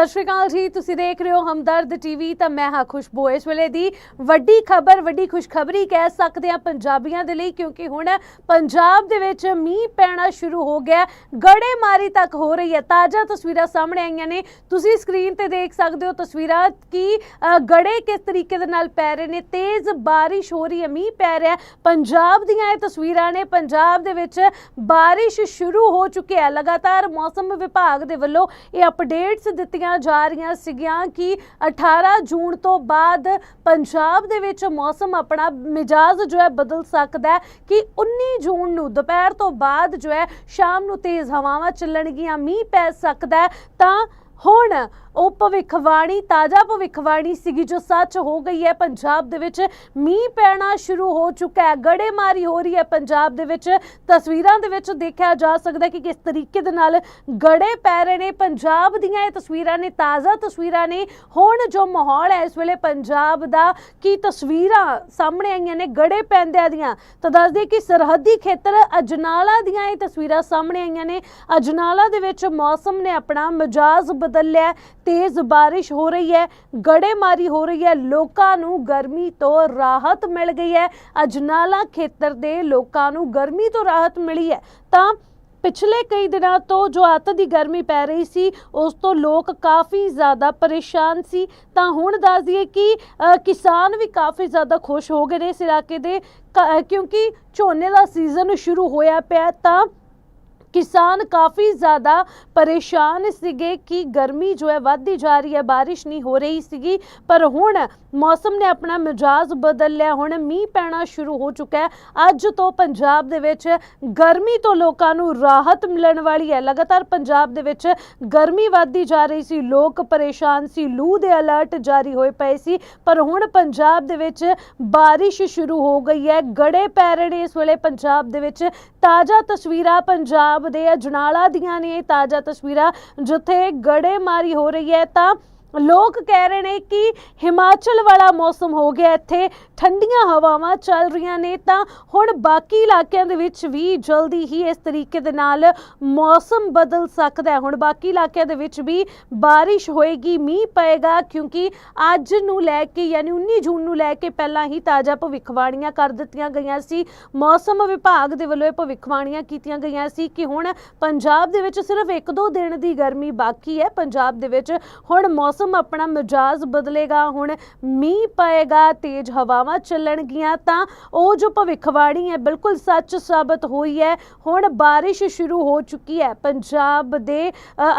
ਸਤਿ ਸ਼੍ਰੀ ਅਕਾਲ ਜੀ, ਤੁਸੀਂ ਦੇਖ ਰਹੇ ਹੋ ਹਮਦਰਦ ਟੀਵੀ, ਤਾਂ ਮੈਂ ਹਾਂ ਖੁਸ਼ਬੂ। ਇਸ ਵੇਲੇ ਦੀ ਵੱਡੀ ਖਬਰ, ਵੱਡੀ ਖੁਸ਼ਖਬਰੀ ਕਹਿ ਸਕਦੇ ਹਾਂ ਪੰਜਾਬੀਆਂ ਦੇ ਲਈ, ਕਿਉਂਕਿ ਹੁਣ ਪੰਜਾਬ ਦੇ ਵਿੱਚ ਮੀਂਹ ਪੈਣਾ ਸ਼ੁਰੂ ਹੋ ਗਿਆ, ਗੜੇਮਾਰੀ ਤੱਕ ਹੋ ਰਹੀ ਹੈ। ਤਾਜ਼ਾ ਤਸਵੀਰਾਂ ਸਾਹਮਣੇ ਆਈਆਂ ਨੇ। ਤੁਸੀਂ ਸਕਰੀਨ ਤੇ ਦੇਖ ਸਕਦੇ ਹੋ ਤਸਵੀਰਾਂ ਕਿ ਗੜੇ ਕਿਸ ਤਰੀਕੇ ਦੇ ਨਾਲ ਪੈ ਰਹੇ ਨੇ। ਤੇਜ਼ ਬਾਰਿਸ਼ ਹੋ ਰਹੀ ਹੈ, ਮੀਂਹ ਪੈ ਰਿਹਾ ਪੰਜਾਬ ਦੀਆਂ ਇਹ ਤਸਵੀਰਾਂ ਨੇ, ਪੰਜਾਬ ਦੇ ਵਿੱਚ ਬਾਰਿਸ਼ ਸ਼ੁਰੂ ਹੋ ਚੁੱਕੀ ਹੈ। ਲਗਾਤਾਰ ਮੌਸਮ ਵਿਭਾਗ ਦੇ ਵੱਲੋਂ ਇਹ ਅਪਡੇਟਸ ਦਿੱਤੀਆਂ ਜਾ ਰਹੀਆਂ ਸੀਗੀਆਂ ਕਿ 18 ਜੂਨ ਤੋਂ ਬਾਅਦ ਪੰਜਾਬ ਦੇ ਵਿੱਚ ਮੌਸਮ ਆਪਣਾ ਮਿਜਾਜ਼ ਜੋ ਹੈ ਬਦਲ ਸਕਦਾ ਹੈ ਕਿ 19 ਜੂਨ ਨੂੰ ਦੁਪਹਿਰ ਤੋਂ ਬਾਅਦ ਜੋ ਹੈ ਸ਼ਾਮ ਨੂੰ ਤੇਜ਼ ਹਵਾਵਾਂ ਚੱਲਣਗੀਆਂ, ਮੀਂਹ ਪੈ ਸਕਦਾ ਹੈ ਤਾਂ ਹੁਣ ਉਹ ਭਵਿੱਖਬਾਣੀ, ਤਾਜ਼ਾ ਭਵਿੱਖਬਾਣੀ ਸੀਗੀ ਜੋ ਸੱਚ ਹੋ ਗਈ ਹੈ। ਪੰਜਾਬ ਦੇ ਵਿੱਚ ਮੀਂਹ ਪੈਣਾ ਸ਼ੁਰੂ ਹੋ ਚੁੱਕਾ ਹੈ। ਗੜੇਮਾਰੀ ਹੋ ਰਹੀ ਹੈ। ਪੰਜਾਬ ਦੇ ਵਿੱਚ ਤਸਵੀਰਾਂ ਦੇ ਵਿੱਚ ਦੇਖਿਆ ਜਾ ਸਕਦਾ ਕਿ ਕਿਸ ਤਰੀਕੇ ਦੇ ਨਾਲ ਗੜੇ ਪੈ ਰਹੇ ਨੇ। ਪੰਜਾਬ ਦੀਆਂ ਇਹ ਤਸਵੀਰਾਂ ਨੇ, ਤਾਜ਼ਾ ਤਸਵੀਰਾਂ ਨੇ। ਹੁਣ ਜੋ ਮਾਹੌਲ ਹੈ, ਇਸ ਵੇਲੇ ਪੰਜਾਬ ਦਾ ਕੀ ਤਸਵੀਰਾਂ ਸਾਹਮਣੇ ਆਈਆਂ ਨੇ ਗੜੇ ਪੈਂਦਿਆਂ ਦੀਆਂ, ਤਾਂ ਦੱਸ ਦਈਏ ਕਿ ਸਰਹੱਦੀ ਖੇਤਰ ਅਜਨਾਲਾ ਦੀਆਂ ਇਹ ਤਸਵੀਰਾਂ ਸਾਹਮਣੇ ਆਈਆਂ ਨੇ। ਅਜਨਾਲਾ ਦੇ ਵਿੱਚ ਮੌਸਮ ਨੇ ਆਪਣਾ ਮਜ਼ਾਜ ਬਦਲਿਆ ਹੈ। ਤੇਜ਼ ਬਾਰਿਸ਼ ਹੋ ਰਹੀ ਹੈ, ਗੜੇਮਾਰੀ ਹੋ ਰਹੀ ਹੈ, ਲੋਕਾਂ ਨੂੰ ਗਰਮੀ ਤੋਂ ਰਾਹਤ ਮਿਲ ਗਈ ਹੈ। ਅਜਨਾਲਾ ਖੇਤਰ ਦੇ ਲੋਕਾਂ ਨੂੰ ਗਰਮੀ ਤੋਂ ਰਾਹਤ ਮਿਲੀ ਹੈ। ਤਾਂ ਪਿਛਲੇ ਕਈ ਦਿਨਾਂ ਤੋਂ ਜੋ ਅੱਤ ਦੀ ਗਰਮੀ ਪੈ ਰਹੀ ਸੀ, ਉਸ ਤੋਂ ਲੋਕ ਕਾਫੀ ਜ਼ਿਆਦਾ ਪਰੇਸ਼ਾਨ ਸੀ। ਤਾਂ ਹੁਣ ਦੱਸ ਦਈਏ ਕਿ ਕਿਸਾਨ ਵੀ ਕਾਫੀ ਜ਼ਿਆਦਾ ਖੁਸ਼ ਹੋ ਗਏ ਨੇ ਇਸ ਇਲਾਕੇ ਦੇ, ਕ- ਕਿਉਂਕਿ ਝੋਨੇ ਦਾ ਸੀਜ਼ਨ ਸ਼ੁਰੂ ਹੋਇਆ ਪਿਆ ਤਾਂ ਕਿਸਾਨ ਕਾਫੀ ਜ਼ਿਆਦਾ ਪਰੇਸ਼ਾਨ ਸੀਗੇ ਕਿ ਗਰਮੀ ਜੋ ਹੈ ਵੱਧਦੀ ਜਾ ਰਹੀ ਹੈ, ਬਾਰਿਸ਼ ਨਹੀਂ ਹੋ ਰਹੀ ਸੀਗੀ। ਪਰ ਹੁਣ ਮੌਸਮ ਨੇ ਆਪਣਾ ਮਿਜਾਜ਼ ਬਦਲ ਲਿਆ, ਹੁਣ ਮੀਂਹ ਪੈਣਾ ਸ਼ੁਰੂ ਹੋ ਚੁੱਕਾ ਹੈ। ਅੱਜ ਤੋਂ ਪੰਜਾਬ ਦੇ ਵਿੱਚ ਗਰਮੀ ਤੋਂ ਲੋਕਾਂ ਨੂੰ ਰਾਹਤ ਮਿਲਣ ਵਾਲੀ ਹੈ। ਲਗਾਤਾਰ ਪੰਜਾਬ ਦੇ ਵਿੱਚ ਗਰਮੀ ਵੱਧਦੀ ਜਾ ਰਹੀ ਸੀ, ਲੋਕ ਪਰੇਸ਼ਾਨ ਸੀ, ਲੂ ਦੇ ਅਲਰਟ ਜਾਰੀ ਹੋਏ ਪਏ ਸੀ। ਪਰ ਹੁਣ ਪੰਜਾਬ ਦੇ ਵਿੱਚ ਬਾਰਿਸ਼ ਸ਼ੁਰੂ ਹੋ ਗਈ ਹੈ। ਗੜੇ ਪੈ ਰਹੇ ਨੇ ਇਸ ਵੇਲੇ ਪੰਜਾਬ ਦੇ ਵਿੱਚ। ਤਾਜ਼ਾ ਤਸਵੀਰਾਂ ਪੰਜਾਬ ਦੇ ਜਨਾਲਾ ਦੀਆਂ ਨੇ ਇਹ ਤਾਜ਼ਾ ਤਸਵੀਰਾਂ ਜਿੱਥੇ ਗੜੇਮਾਰੀ ਹੋ ਰਹੀ ਹੈ ਤਾਂ ਲੋਕ ਕਹਿ ਰਹੇ ਨੇ ਕਿ ਹਿਮਾਚਲ ਵਾਲਾ ਮੌਸਮ ਹੋ ਗਿਆ ਇੱਥੇ, ਠੰਡੀਆਂ ਹਵਾਵਾਂ ਚੱਲ ਰਹੀਆਂ ਨੇ, ਤਾਂ ਹੁਣ ਬਾਕੀ ਇਲਾਕਿਆਂ ਦੇ ਵਿੱਚ ਵੀ ਜਲਦੀ ਹੀ ਇਸ ਤਰੀਕੇ ਦੇ ਨਾਲ ਮੌਸਮ ਬਦਲ ਸਕਦਾ ਹੈ। ਹੁਣ ਬਾਕੀ ਇਲਾਕਿਆਂ ਦੇ ਵਿੱਚ ਵੀ ਬਾਰਿਸ਼ ਹੋਏਗੀ, ਮੀਂਹ ਪਏਗਾ, ਕਿਉਂਕਿ ਅੱਜ ਨੂੰ ਲੈ ਕੇ ਯਾਨੀ 19 ਜੂਨ ਨੂੰ ਲੈ ਕੇ ਪਹਿਲਾਂ ਹੀ ਤਾਜ਼ਾ ਭਵਿੱਖਬਾਣੀਆਂ ਕਰ ਦਿੱਤੀਆਂ ਗਈਆਂ ਸੀ। ਮੌਸਮ ਵਿਭਾਗ ਦੇ ਵੱਲੋਂ ਇਹ ਭਵਿੱਖਬਾਣੀਆਂ ਕੀਤੀਆਂ ਗਈਆਂ ਸੀ ਕਿ ਹੁਣ ਪੰਜਾਬ ਦੇ ਵਿੱਚ ਸਿਰਫ 1-2 ਦਿਨ ਦੀ ਗਰਮੀ ਬਾਕੀ ਹੈ। ਪੰਜਾਬ ਦੇ ਵਿੱਚ ਹੁਣ ਮੌਸਮ ਆਪਣਾ ਮਿਜਾਜ਼ ਬਦਲੇਗਾ, ਹੁਣ ਮੀਂਹ ਪਏਗਾ, ਤੇਜ਼ ਹਵਾਵਾਂ ਚੱਲਣਗੀਆਂ, ਤਾਂ ਉਹ ਜੋ ਭਵਿੱਖਬਾਣੀ ਹੈ, ਬਿਲਕੁਲ ਸੱਚ ਸਾਬਤ ਹੋਈ ਹੈ। ਹੁਣ ਬਾਰਿਸ਼ ਸ਼ੁਰੂ ਹੋ ਚੁੱਕੀ ਹੈ। ਪੰਜਾਬ ਦੇ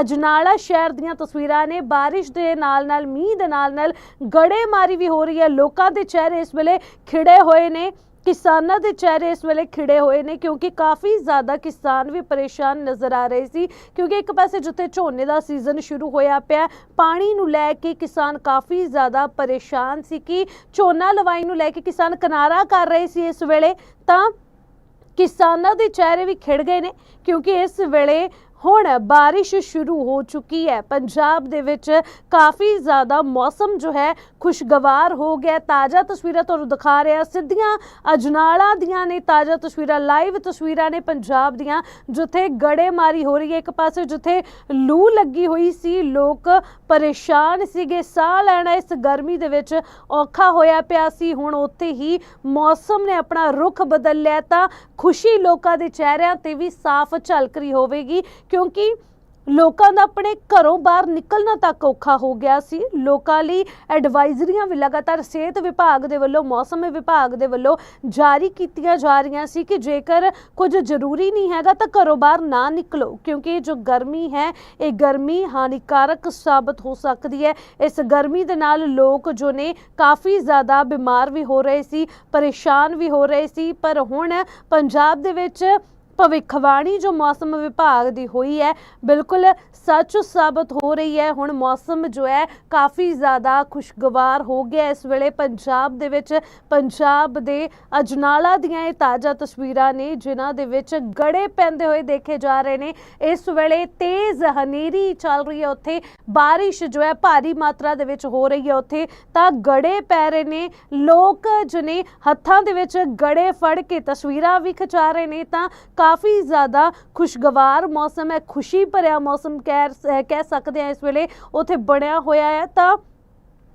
ਅਜਨਾਲਾ ਸ਼ਹਿਰ ਦੀਆਂ ਤਸਵੀਰਾਂ ਨੇ ਬਾਰਿਸ਼ ਦੇ ਨਾਲ ਨਾਲ ਮੀਂਹ ਦੇ ਨਾਲ ਨਾਲ ਗੜੇਮਾਰੀ ਵੀ ਹੋ ਰਹੀ ਹੈ। ਲੋਕਾਂ ਦੇ ਚਿਹਰੇ ਇਸ ਵੇਲੇ ਖਿੜੇ ਹੋਏ ਨੇ। ਕਿਸਾਨਾਂ ਦੇ ਚਿਹਰੇ ਇਸ ਵੇਲੇ ਖਿੜੇ ਹੋਏ ਨੇ ਕਿਉਂਕਿ ਕਾਫੀ ਜ਼ਿਆਦਾ ਕਿਸਾਨ ਵੀ ਪਰੇਸ਼ਾਨ ਨਜ਼ਰ ਆ ਰਹੇ ਸੀ, ਕਿਉਂਕਿ ਇੱਕ ਪਾਸੇ ਜਿੱਥੇ ਝੋਨੇ ਦਾ ਸੀਜ਼ਨ ਸ਼ੁਰੂ ਹੋਇਆ ਪਿਆ, ਪਾਣੀ ਨੂੰ ਲੈ ਕੇ ਕਿਸਾਨ ਕਾਫੀ ਜ਼ਿਆਦਾ ਪਰੇਸ਼ਾਨ ਸੀ ਕਿ ਝੋਨਾ ਲਵਾਈ ਨੂੰ ਲੈ ਕੇ ਕਿਸਾਨ ਕਿਨਾਰਾ ਕਰ ਰਹੇ ਸੀ ਇਸ ਵੇਲੇ, ਤਾਂ ਕਿਸਾਨਾਂ ਦੇ ਚਿਹਰੇ ਵੀ ਖਿੜ ਗਏ ਨੇ, ਕਿਉਂਕਿ ਇਸ ਵੇਲੇ ਹੁਣ ਬਾਰਿਸ਼ ਸ਼ੁਰੂ ਹੋ ਚੁੱਕੀ ਹੈ। ਪੰਜਾਬ ਦੇ ਵਿੱਚ ਕਾਫੀ ਜ਼ਿਆਦਾ ਮੌਸਮ ਜੋ ਹੈ ਖੁਸ਼ਗਵਾਰ ਹੋ ਗਿਆ। ਤਾਜ਼ਾ ਤਸਵੀਰਾਂ ਤੁਹਾਨੂੰ ਦਿਖਾ ਰਿਹਾ। ਸਿੱਧੀਆਂ ਅਜਨਾਲਾ ਦੀਆਂ ਨੇ ਤਾਜ਼ਾ ਤਸਵੀਰਾਂ, ਲਾਈਵ ਤਸਵੀਰਾਂ ਨੇ ਪੰਜਾਬ ਦੀਆਂ, ਜਿੱਥੇ ਗੜੇਮਾਰੀ ਹੋ ਰਹੀ ਹੈ। ਇੱਕ ਪਾਸੇ ਜਿੱਥੇ ਲੂ ਲੱਗੀ ਹੋਈ ਸੀ, ਲੋਕ ਪਰੇਸ਼ਾਨ ਸੀਗੇ। ਸਾਹ ਲੈਣਾ ਇਸ ਗਰਮੀ ਦੇ ਵਿੱਚ ਔਖਾ ਹੋਇਆ ਪਿਆ ਸੀ। ਹੁਣ ਉੱਥੇ ਹੀ ਮੌਸਮ ਨੇ ਆਪਣਾ ਰੁਖ ਬਦਲ ਲਿਆ ਤਾਂ ਖੁਸ਼ੀ ਲੋਕਾਂ ਦੇ ਚਿਹਰਿਆਂ ਤੇ ਵੀ ਸਾਫ਼ ਝਲਕ ਰਹੀ ਹੋਵੇਗੀ। ਕਿਉਂਕਿ ਲੋਕਾਂ ਦਾ ਆਪਣੇ ਘਰੋਂ ਬਾਹਰ ਨਿਕਲਣਾ ਤੱਕ ਔਖਾ ਹੋ ਗਿਆ ਸੀ। ਲੋਕਾਂ ਲਈ ਐਡਵਾਈਜ਼ਰੀਆਂ ਵੀ ਲਗਾਤਾਰ ਸਿਹਤ ਵਿਭਾਗ ਦੇ ਵੱਲੋਂ, ਮੌਸਮ ਵਿਭਾਗ ਦੇ ਵੱਲੋਂ ਜਾਰੀ ਕੀਤੀਆਂ ਜਾ ਰਹੀਆਂ ਸੀ ਕਿ ਜੇਕਰ ਕੁਝ ਜ਼ਰੂਰੀ ਨਹੀਂ ਹੈਗਾ ਤਾਂ ਘਰੋਂ ਬਾਹਰ ਨਾ ਨਿਕਲੋ, ਕਿਉਂਕਿ ਇਹ ਜੋ ਗਰਮੀ ਹੈ, ਇਹ ਗਰਮੀ ਹਾਨੀਕਾਰਕ ਸਾਬਤ ਹੋ ਸਕਦੀ ਹੈ। ਇਸ ਗਰਮੀ ਦੇ ਨਾਲ ਲੋਕ ਜੋ ਨੇ ਕਾਫੀ ਜ਼ਿਆਦਾ ਬਿਮਾਰ ਵੀ ਹੋ ਰਹੇ ਸੀ, ਪਰੇਸ਼ਾਨ ਵੀ ਹੋ ਰਹੇ ਸੀ। ਪਰ ਹੁਣ ਪੰਜਾਬ ਦੇ ਵਿੱਚ ਭਵਿੱਖਬਾਣੀ ਜੋ ਮੌਸਮ ਵਿਭਾਗ ਦੀ ਹੋਈ ਹੈ, ਬਿਲਕੁਲ ਸੱਚ ਸਾਬਤ ਹੋ ਰਹੀ ਹੈ। ਹੁਣ ਮੌਸਮ ਜੋ ਹੈ, ਕਾਫੀ ਜ਼ਿਆਦਾ ਖੁਸ਼ਗਵਾਰ ਹੋ ਗਿਆ ਇਸ ਵੇਲੇ ਪੰਜਾਬ ਦੇ ਵਿੱਚ, ਪੰਜਾਬ ਦੇ ਅਜਨਾਲਾ ਦੀਆਂ ਇਹ ਤਾਜ਼ਾ ਤਸਵੀਰਾਂ ਨੇ, ਜਿਨ੍ਹਾਂ ਦੇ ਵਿੱਚ ਗੜੇ ਪੈਂਦੇ ਹੋਏ ਦੇਖੇ ਜਾ ਰਹੇ ਨੇ। ਇਸ ਵੇਲੇ ਤੇਜ਼ ਹਨੇਰੀ ਚੱਲ ਰਹੀ ਹੈ ਉੱਥੇ। ਬਾਰਿਸ਼ ਜੋ ਹੈ, ਭਾਰੀ ਮਾਤਰਾ ਦੇ ਵਿੱਚ ਹੋ ਰਹੀ ਹੈ ਉੱਥੇ। ਤਾਂ ਗੜੇ ਪੈ ਰਹੇ ਨੇ। ਲੋਕ ਜੋ ਹੱਥਾਂ ਦੇ ਵਿੱਚ ਗੜੇ ਫੜ ਕੇ ਤਸਵੀਰਾਂ ਵੀ ਖਿਚਾ ਰਹੇ ਨੇ। ਤਾਂ ਕਾਫੀ ਜ਼ਿਆਦਾ ਖੁਸ਼ਗਵਾਰ ਮੌਸਮ ਹੈ, ਖੁਸ਼ੀ ਭਰਿਆ ਮੌਸਮ ਕਹਿ ਕਹਿ ਸਕਦੇ ਆ ਇਸ ਵੇਲੇ, ਉੱਥੇ ਬਣਿਆ ਹੋਇਆ ਹੈ ਤਾਂ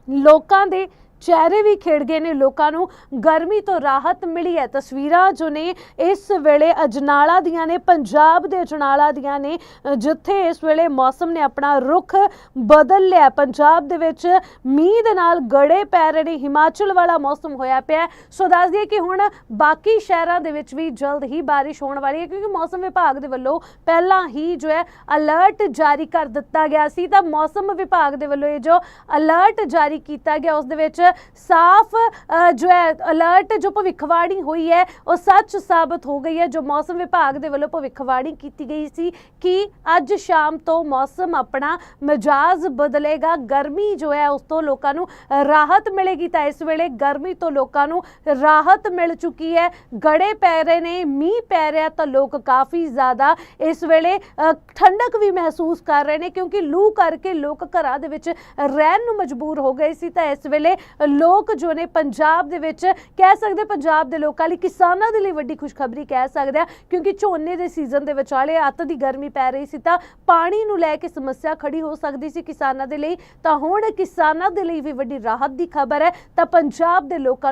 ਲੋਕਾਂ ਦੇ ਚਿਹਰੇ ਵੀ ਖਿੜ ਗਏ ਨੇ ਲੋਕਾਂ ਨੂੰ। ਗਰਮੀ ਤੋਂ ਰਾਹਤ ਮਿਲੀ ਹੈ। ਤਸਵੀਰਾਂ ਜੋ ਨੇ, ਇਸ ਵੇਲੇ ਅਜਨਾਲਾ ਦੀਆਂ ਨੇ, ਪੰਜਾਬ ਦੇ ਅਜਨਾਲਾ ਦੀਆਂ ਨੇ ਜਿੱਥੇ ਇਸ ਵੇਲੇ ਮੌਸਮ ਨੇ ਆਪਣਾ ਰੁਖ ਬਦਲ ਲਿਆ। ਪੰਜਾਬ ਦੇ ਵਿੱਚ ਮੀਂਹ ਦੇ ਨਾਲ ਗੜੇ ਪੈ ਰਹੇ ਨੇ। ਹਿਮਾਚਲ ਵਾਲਾ ਮੌਸਮ ਹੋਇਆ ਪਿਆ ਸੋ ਦੱਸ ਦਈਏ ਕਿ ਹੁਣ ਬਾਕੀ ਸ਼ਹਿਰਾਂ ਦੇ ਵਿੱਚ ਵੀ ਜਲਦ ਹੀ ਬਾਰਿਸ਼ ਹੋਣ ਵਾਲੀ ਹੈ, ਕਿਉਂਕਿ ਮੌਸਮ ਵਿਭਾਗ ਦੇ ਵੱਲੋਂ ਪਹਿਲਾਂ ਹੀ ਜੋ ਹੈ ਅਲਰਟ ਜਾਰੀ ਕਰ ਦਿੱਤਾ ਗਿਆ ਸੀ। ਤਾਂ ਮੌਸਮ ਵਿਭਾਗ ਦੇ ਵੱਲੋਂ ਇਹ ਜੋ ਅਲਰਟ ਜਾਰੀ ਕੀਤਾ ਗਿਆ, ਉਸ ਦੇ ਵਿੱਚ ਸਾਫ਼ ਅ, ਜੋ ਹੈ ਅਲਰਟ ਜੋ ਭਵਿੱਖਬਾਣੀ ਹੋਈ ਹੈ ਉਹ ਸੱਚ ਸਾਬਤ ਹੋ ਗਈ ਹੈ ਜੋ ਮੌਸਮ ਵਿਭਾਗ ਦੇ ਵੱਲੋਂ ਭਵਿੱਖਬਾਣੀ ਕੀਤੀ ਗਈ ਸੀ ਕਿ ਅੱਜ ਸ਼ਾਮ ਤੋਂ ਮੌਸਮ ਆਪਣਾ ਮਿਜਾਜ਼ ਬਦਲੇਗਾ। ਗਰਮੀ ਜੋ ਹੈ ਉਸ ਤੋਂ ਲੋਕਾਂ ਨੂੰ ਰਾਹਤ ਮਿਲੇਗੀ ਤਾਂ ਇਸ ਵੇਲੇ ਗਰਮੀ ਤੋਂ ਲੋਕਾਂ ਨੂੰ ਰਾਹਤ ਮਿਲ ਚੁੱਕੀ ਹੈ। ਗੜੇ ਪੈ ਰਹੇ ਨੇ ਮੀਂਹ ਪੈ ਰਿਹਾ ਤਾਂ ਲੋਕ ਕਾਫੀ ਜ਼ਿਆਦਾ ਇਸ ਵੇਲੇ ਅ, ਠੰਡਕ ਵੀ ਮਹਿਸੂਸ ਕਰ ਰਹੇ ਨੇ ਕਿਉਂਕਿ ਲੂ ਕਰਕੇ ਲੋਕ ਘਰਾਂ ਦੇ ਵਿੱਚ ਰਹਿਣ ਨੂੰ ਮਜਬੂਰ ਹੋ ਗਏ ਸੀ ਤਾਂ ਇਸ ਵੇਲੇ ਲੋਕ ਜੋ ਨੇ ਪੰਜਾਬ ਦੇ ਵਿੱਚ ਕਹਿ ਸਕਦੇ ਪੰਜਾਬ ਦੇ ਲੋਕਾਂ ਲਈ ਕਿਸਾਨਾਂ ਦੇ ਲਈ ਵੱਡੀ ਖੁਸ਼ਖਬਰੀ ਕਹਿ ਸਕਦੇ ਆ, ਕਿਉਂਕਿ ਝੋਨੇ ਦੇ ਸੀਜ਼ਨ ਦੇ ਵਿਚਾਲੇ ਅੱਤ ਦੀ ਗਰਮੀ ਪੈ ਰਹੀ ਸੀ ਤਾਂ ਪਾਣੀ ਨੂੰ ਲੈ ਕੇ ਸਮੱਸਿਆ ਖੜੀ ਹੋ ਸਕਦੀ ਸੀ ਕਿਸਾਨਾਂ ਦੇ ਲਈ। ਤਾਂ ਹੁਣ ਕਿਸਾਨਾਂ ਦੇ ਲਈ ਵੀ ਵੱਡੀ ਰਾਹਤ ਦੀ ਖਬਰ ਹੈ। ਤਾਂ ਪੰਜਾਬ ਦੇ ਲੋਕਾਂ ਨੂੰ